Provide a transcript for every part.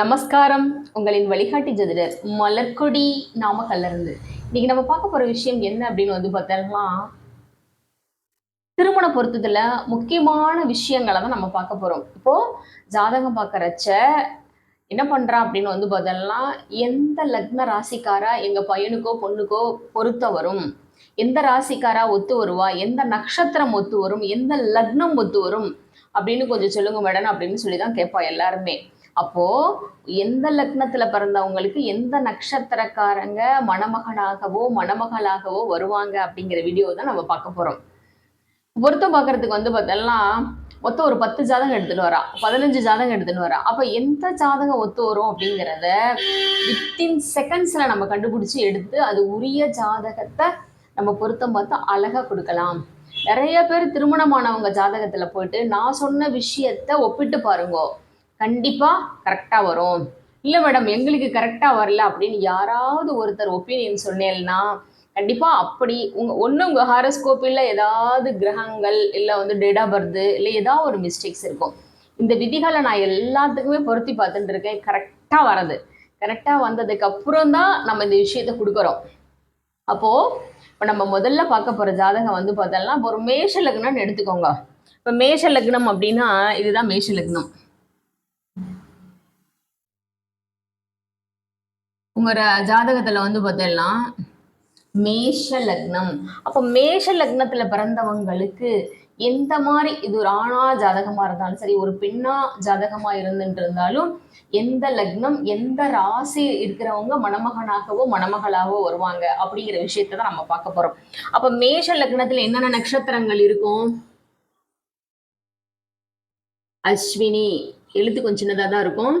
நமஸ்காரம். உங்களின் வழிகாட்டி ஜோதிடர் மலர்கொடி நாமக்கல்ல இருந்து இன்னைக்கு நம்ம பார்க்க போற விஷயம் என்ன அப்படின்னு வந்து பார்த்தோம்னா திருமண பொருத்தத்துல முக்கியமான விஷயங்களை தான் நம்ம பார்க்க போறோம். இப்போ ஜாதகம் பார்க்கறச்ச என்ன பண்றா அப்படின்னு வந்து பார்த்தோம்னா எந்த லக்ன ராசிக்காரா எங்க பையனுக்கோ பொண்ணுக்கோ பொருத்த வரும்? எந்த ராசிக்காரா ஒத்து வருவா? எந்த நட்சத்திரம் ஒத்து வரும்? எந்த லக்னம் ஒத்து வரும்? அப்படின்னு கொஞ்சம் சொல்லுங்க மேடம் அப்படின்னு சொல்லி தான் கேட்பா எல்லாருமே. அப்போ எந்த லக்னத்துல பிறந்தவங்களுக்கு எந்த நட்சத்திரக்காரங்க மணமகனாகவோ மணமகளாகவோ வருவாங்க அப்படிங்கிற வீடியோ தான் நம்ம பார்க்க போறோம். பொருத்தம் பார்க்கறதுக்கு வந்து பார்த்தோம்னா மொத்தம் ஒரு பத்து ஜாதகம் எடுத்துன்னு வரா பதினஞ்சு ஜாதகம் எடுத்துன்னு வரா அப்போ எந்த ஜாதகம் ஒத்து வரும் அப்படிங்கிறத வித்தின் செகண்ட்ஸ்ல நம்ம கண்டுபிடிச்சி எடுத்து அது உரிய ஜாதகத்தை நம்ம பொருத்தம் பார்த்து அழகா கொடுக்கலாம். நிறைய பேர் திருமணமானவங்க ஜாதகத்துல போயிட்டு நான் சொன்ன விஷயத்த ஒப்பிட்டு பாருங்கோ. கண்டிப்பாக கரெக்டாக வரும். இல்லை மேடம் எங்களுக்கு கரெக்டாக வரல அப்படின்னு யாராவது ஒருத்தர் ஒப்பீனியன் சொன்னேன்னா கண்டிப்பாக அப்படி உங்கள் ஒன்றும் உங்கள் ஹாரஸ்கோப்பில் ஏதாவது கிரகங்கள் இல்லை வந்து டேட் ஆஃப் பர்த் இல்லை ஏதாவது ஒரு மிஸ்டேக்ஸ் இருக்கும். இந்த விதிகளை நான் எல்லாத்துக்குமே பொருத்தி பார்த்துட்டு இருக்கேன். கரெக்டாக வரது கரெக்டாக வந்ததுக்கு அப்புறம் தான் நம்ம இந்த விஷயத்த கொடுக்குறோம். அப்போது இப்போ நம்ம முதல்ல பார்க்க போகிற ஜாதகம் வந்து பார்த்தோம்னா இப்போ ஒரு மேஷ லக்னம்னு எடுத்துக்கோங்க. இப்போ மேஷ லக்னம் அப்படின்னா இதுதான் மேஷ லக்னம். உங்களோட ஜாதகத்துல வந்து பார்த்தோம்னா மேஷ லக்னம். அப்போ மேஷ லக்னத்துல பிறந்தவங்களுக்கு எந்த மாதிரி இது ஒரு ஆணா ஜாதகமா இருந்தாலும் சரி ஒரு பெண்ணா ஜாதகமா இருந்துட்டு இருந்தாலும் எந்த லக்னம் எந்த ராசி இருக்கிறவங்க மணமகனாகவோ மணமகளாகவோ வருவாங்க அப்படிங்கிற விஷயத்த தான் நம்ம பார்க்க போறோம். அப்ப மேஷ லக்னத்துல என்னென்ன நட்சத்திரங்கள் இருக்கும்? அஸ்வினி எழுத்து கொஞ்சம் சின்னதாக தான் இருக்கும்.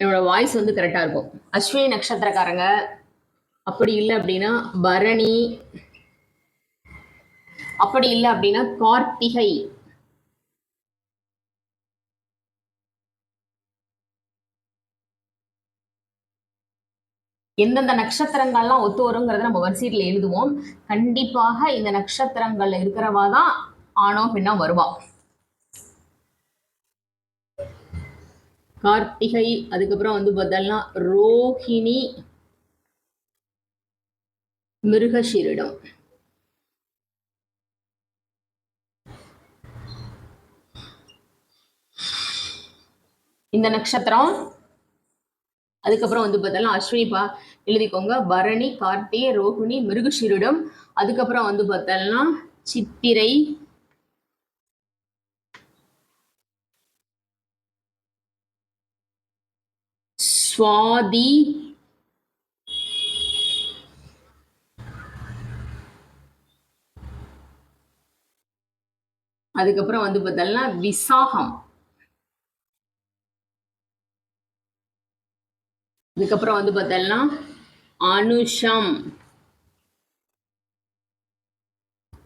என்னோட வாய்ஸ் வந்து கரெக்டாக இருக்கும். அஸ்வினி நட்சத்திரக்காரங்க. அப்படி இல்லை அப்படின்னா பரணி. அப்படி இல்லை அப்படின்னா கார்த்திகை. எந்தெந்த நட்சத்திரங்கள்லாம் ஒத்து வருங்கிறத நம்ம வரிசையில் எழுதுவோம். கண்டிப்பாக இந்த நட்சத்திரங்கள்ல இருக்கிறவா தான் ஆணோ பெண்ணோ வருவா. கார்த்திகை அதுக்கப்புறம் வந்து பார்த்தோம்னா ரோஹிணி மிருகஷீரிடம் இந்த நட்சத்திரம் அதுக்கப்புறம் வந்து பார்த்தோம்னா பா எழுதிக்கோங்க. பரணி கார்த்திகை ரோஹிணி மிருகஷீரிடம் அதுக்கப்புறம் வந்து பார்த்தோம்னா சித்திரை சுவாதி. அதுக்கப்புறம் வந்து பார்த்தோம்னா விசாகம். அதுக்கப்புறம் வந்து பார்த்தோம்னா அனுஷம்.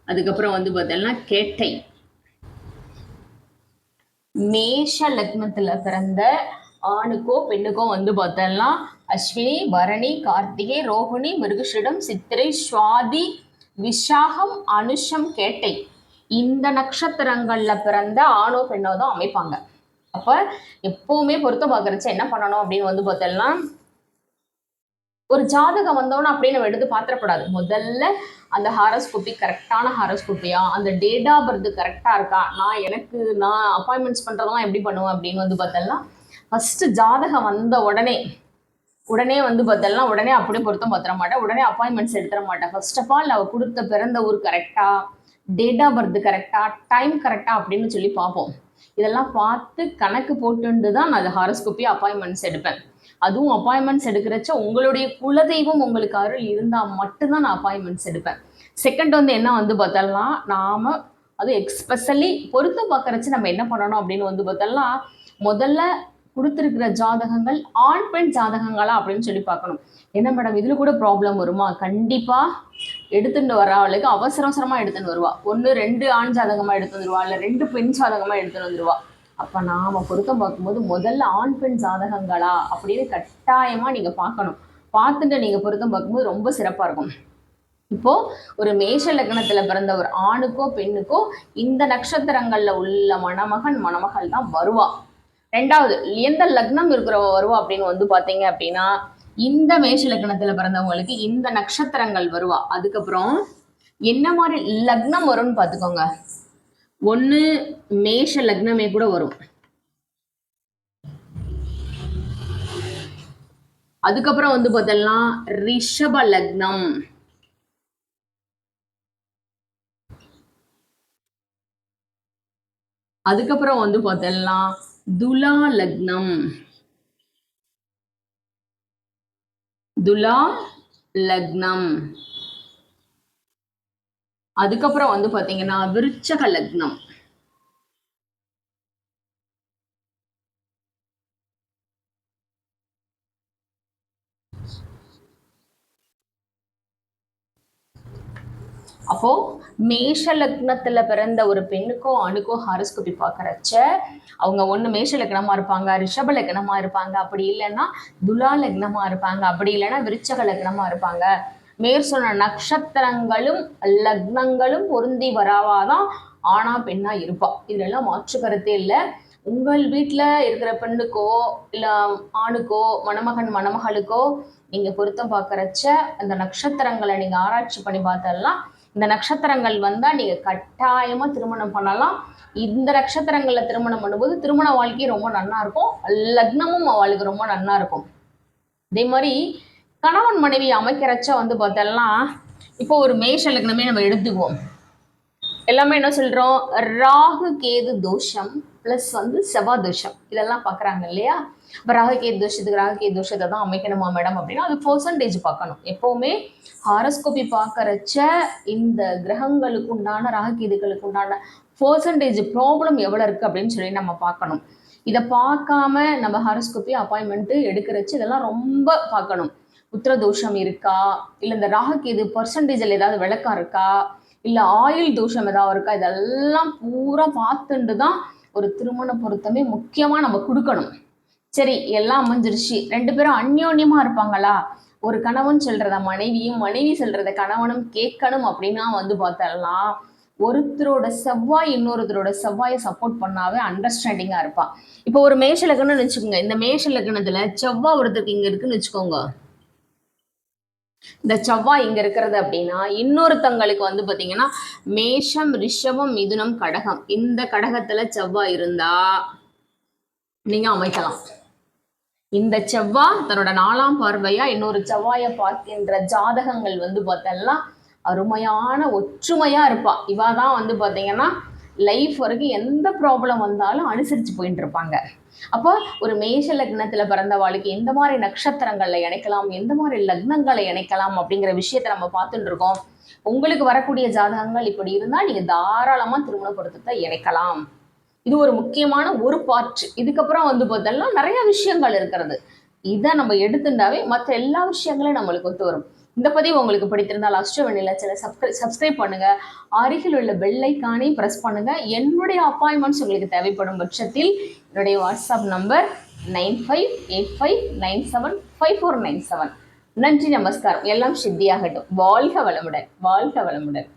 அதுக்கப்புறம் வந்து பார்த்தோம்னா கேட்டை. மேஷ லக்னத்துல பிறந்த ஆணுக்கோ பெண்ணுக்கோ வந்து பார்த்தோம்னா அஸ்வினி பரணி கார்த்திகை ரோகிணி மிருகஷிடம் சித்திரை சுவாதி விஷாகம் அனுஷம் கேட்டை. இந்த நட்சத்திரங்கள்ல பிறந்த ஆணோ பெண்ணோ தான் அமைப்பாங்க. அப்போ எப்பவுமே பொருத்தம் பார்க்குறச்சு என்ன பண்ணணும் அப்படின்னு வந்து பார்த்தோம்னா ஒரு ஜாதகம் வந்தோன்னு அப்படியே நம்ம எடுத்து பாத்திரப்படாது முதல்ல அந்த ஹாரோஸ்கோபி கரெக்டான ஹாரோஸ்கோப்பியா? அந்த டேட் ஆஃப் பர்த் கரெக்டாக இருக்கா? நான் எனக்கு நான் அப்பாயின்மெண்ட்ஸ் பண்ணுறதெல்லாம் எப்படி பண்ணுவேன் அப்படின்னு வந்து பார்த்தோம்னா ஃபர்ஸ்ட் ஜாதகம் வந்த உடனே உடனே வந்து பார்த்தோம்னா உடனே அப்படியே பொருத்தம் பார்த்துட மாட்டேன். உடனே அப்பாயின்மெண்ட்ஸ் எடுத்துட மாட்டேன். ஃபர்ஸ்ட் ஆஃப் ஆல் அவள் கொடுத்த பிறந்த ஊர் கரெக்டா டேட் ஆஃப் பர்த் கரெக்டா டைம் கரெக்டா அப்படின்னு சொல்லி பார்ப்போம். இதெல்லாம் பார்த்து கணக்கு போட்டுண்டு தான் நான் அந்த ஹாரோஸ்கோப்பி அப்பாயின்மெண்ட்ஸ் எடுப்பேன். அதுவும் அப்பாயின்மெண்ட்ஸ் எடுக்கிறச்ச உங்களுடைய குலதெய்வம் உங்களுக்கு அருள் இருந்தால் மட்டும்தான் நான் அப்பாயின்மெண்ட்ஸ் எடுப்பேன். செகண்ட் வந்து என்ன வந்து பார்த்தோம்னா நாம அது எக்ஸ்பெஷலி பொருத்தம் பார்க்கறச்சு நம்ம என்ன பண்ணணும் அப்படின்னு வந்து பார்த்தோம்னா முதல்ல கொடுத்துருக்கிற ஜாதகங்கள் ஆண் பெண் ஜாதகங்களா அப்படின்னு சொல்லி பார்க்கணும். என்ன மேடம் இதில் கூட ப்ராப்ளம் வருமா? கண்டிப்பாக எடுத்துட்டு வர அவளுக்கு அவசர அவசரமாக எடுத்துகிட்டு வருவா. ஒன்று ரெண்டு ஆண் ஜாதகமாக எடுத்து வந்துருவா. இல்லை ரெண்டு பெண் ஜாதகமாக எடுத்துகிட்டு வந்துருவா. அப்போ நாம பொருத்தம் பார்க்கும்போது முதல்ல ஆண் பெண் ஜாதகங்களா அப்படின்னு கட்டாயமாக நீங்கள் பார்க்கணும். பார்த்துட்டு நீங்கள் பொருத்தம் பார்க்கும்போது ரொம்ப சிறப்பாக இருக்கும். இப்போ ஒரு மேஷ லக்னத்துல பிறந்த ஒரு ஆணுக்கோ பெண்ணுக்கோ இந்த நட்சத்திரங்கள்ல உள்ள மணமகன் மணமகள் தான் வருவா. ரெண்டாவது எந்த லக்னம் இருக்கிறவ வருவா அப்படின்னு வந்து பாத்தீங்க அப்படின்னா இந்த மேஷ லக்னத்துல பிறந்தவங்களுக்கு இந்த நட்சத்திரங்கள் வருவா. அதுக்கப்புறம் என்ன மாதிரி லக்னம் வரும்னு பார்த்துக்கோங்க ஒன்னு மேஷ லக்னமே கூட வரும். அதுக்கப்புறம் வந்து பார்த்தோம்னா ரிஷப லக்னம். அதுக்கப்புறம் வந்து பார்த்தோம்னா துலா லக்னம் துலா லக்னம் அதுக்கப்புறம் வந்து பாத்தீங்கன்னா விருச்சக லக்னம். அப்போ மேஷ லக்னத்துல பிறந்த ஒரு பெண்ணுக்கும் ஆணுக்கோ ஹாரஸ்கோபி பார்க்கறச்ச அவங்க ஒண்ணு மேஷ லக்னமா இருப்பாங்க ரிஷப லக்னமா இருப்பாங்க அப்படி இல்லைன்னா துலா லக்னமா இருப்பாங்க அப்படி இல்லைன்னா விருச்சக லக்னமா இருப்பாங்க. மேற் சொன்ன நட்சத்திரங்களும் லக்னங்களும் பொருந்தி வராவாதான் ஆணா பெண்ணா இருப்பா. இதெல்லாம் மாற்று கருத்தே இல்லை. உங்கள் வீட்டில் இருக்கிற பெண்ணுக்கோ இல்லை ஆணுக்கோ மணமகன் மணமகளுக்கோ நீங்கள் பொருத்தம் பார்க்குறச்ச அந்த நட்சத்திரங்களை நீங்கள் ஆராய்ச்சி பண்ணி பார்த்தெல்லாம் இந்த நட்சத்திரங்கள் வந்தால் நீங்கள் கட்டாயமாக திருமணம் பண்ணலாம். இந்த நட்சத்திரங்களில் திருமணம் பண்ணும்போது திருமண வாழ்க்கை ரொம்ப நல்லா இருக்கும். லக்னமும் அவளுக்கு ரொம்ப நல்லா இருக்கும். அதே மாதிரி கணவன் மனைவி அமைக்கிறச்ச வந்து பார்த்தோம்னா இப்போ ஒரு மேஷ லக்னமே நம்ம எடுத்துக்குவோம். எல்லாமே என்ன சொல்கிறோம் ராகு கேது தோஷம் ப்ளஸ் வந்து செவ்வாய் தோஷம். இதெல்லாம் பார்க்குறாங்க இல்லையா? இப்போ ராகு கேது தோஷத்துக்கு ராகு கேது தோஷத்தை தான் அமைக்கணுமா மேடம் அப்படின்னா அது பர்சன்டேஜ் பார்க்கணும். எப்போவுமே ஹாரஸ்கோபி பார்க்கறச்ச இந்த கிரகங்களுக்கு உண்டான ராகு கேதுகளுக்கு உண்டான பர்சன்டேஜ் ப்ராப்ளம் எவ்வளோ இருக்குது அப்படின்னு சொல்லி நம்ம பார்க்கணும். இதை பார்க்காம நம்ம ஹாரஸ்கோபி அப்பாயின்மெண்ட்டு எடுக்கிறச்சு இதெல்லாம் ரொம்ப பார்க்கணும். உத்திர தோஷம் இருக்கா? இல்லை இந்த ராகுகேது பர்சன்டேஜில் ஏதாவது விளக்கம் இருக்கா? இல்லை ஆயில் தோஷம் ஏதாவது இருக்கா? இதெல்லாம் பூரா பார்த்துட்டு தான் ஒரு திருமண பொருத்தமே முக்கியமாக நம்ம கொடுக்கணும். சரி எல்லாம் அமைஞ்சிருச்சு ரெண்டு பேரும் அந்யோன்யமாக இருப்பாங்களா? ஒரு கணவன் சொல்றத மனைவியும் மனைவி சொல்றத கணவனும் கேட்கணும் அப்படின்னா வந்து பார்த்தலாம். ஒருத்தரோட செவ்வாய் இன்னொருத்தரோட செவ்வாயை சப்போர்ட் பண்ணாவே அண்டர்ஸ்டாண்டிங்காக இருப்பான் இப்போ ஒரு மேஷ லக்னம்னு வச்சுக்கோங்க. இந்த மேஷ லக்னத்தில் செவ்வாய் ஒருத்தருக்கு இங்கே இருக்குன்னு வச்சுக்கோங்க. இந்த செவ்வாய் இங்க இருக்கிறது அப்படின்னா இன்னொருத்தங்களுக்கு வந்து பாத்தீங்கன்னா மேஷம் ரிஷபம் மிதுனம் கடகம். இந்த கடகத்துல செவ்வாய் இருந்தா நீங்க அமைக்கலாம். இந்த செவ்வாய் தன்னோட நாலாம் பார்வையா இன்னொரு செவ்வாயை பார்க்கின்ற ஜாதகங்கள் வந்து பார்த்தோம்னா அருமையான ஒற்றுமையா இருப்பா. இவா தான் வந்து பாத்தீங்கன்னா லைஃப் வரைக்கும் எந்த ப்ராப்ளம் வந்தாலும் அனுசரித்து போயிட்டு இருப்பாங்க. அப்போ ஒரு மேஷ லக்னத்துல பிறந்தவாளுக்கு எந்த மாதிரி நட்சத்திரங்களை இணைக்கலாம் எந்த மாதிரி லக்னங்களை இணைக்கலாம் அப்படிங்கிற விஷயத்த நம்ம பார்த்துட்டு இருக்கோம். உங்களுக்கு வரக்கூடிய ஜாதகங்கள் இப்படி இருந்தால் நீங்க தாராளமா திருமண பொருத்தத்தை இணைக்கலாம். இது ஒரு முக்கியமான ஒரு பார்ட் இதுக்கப்புறம் வந்து பார்த்தோம்னா நிறைய விஷயங்கள் இருக்கிறது. இதை நம்ம எடுத்துட்டாவே மற்ற எல்லா விஷயங்களையும் நம்மளுக்கு ஒத்து வரும். இந்த பதிவு உங்களுக்கு பிடித்திருந்தால் அஸ்ட்ரோவனில சில சப்ஸ்கிரை சப்ஸ்கிரைப் பண்ணுங்க. அருகில் உள்ள பெல்லைக்கானே ப்ரெஸ் பண்ணுங்க. என்னுடைய அப்பாயின்மெண்ட்ஸ் உங்களுக்கு தேவைப்படும் பட்சத்தில் என்னுடைய WhatsApp number nine five eight five nine seven five four nine seven நன்றி நமஸ்காரம். எல்லாம் சித்தியாகட்டும். வாழ்க வளமுடன். வாழ்க வளமுடன்.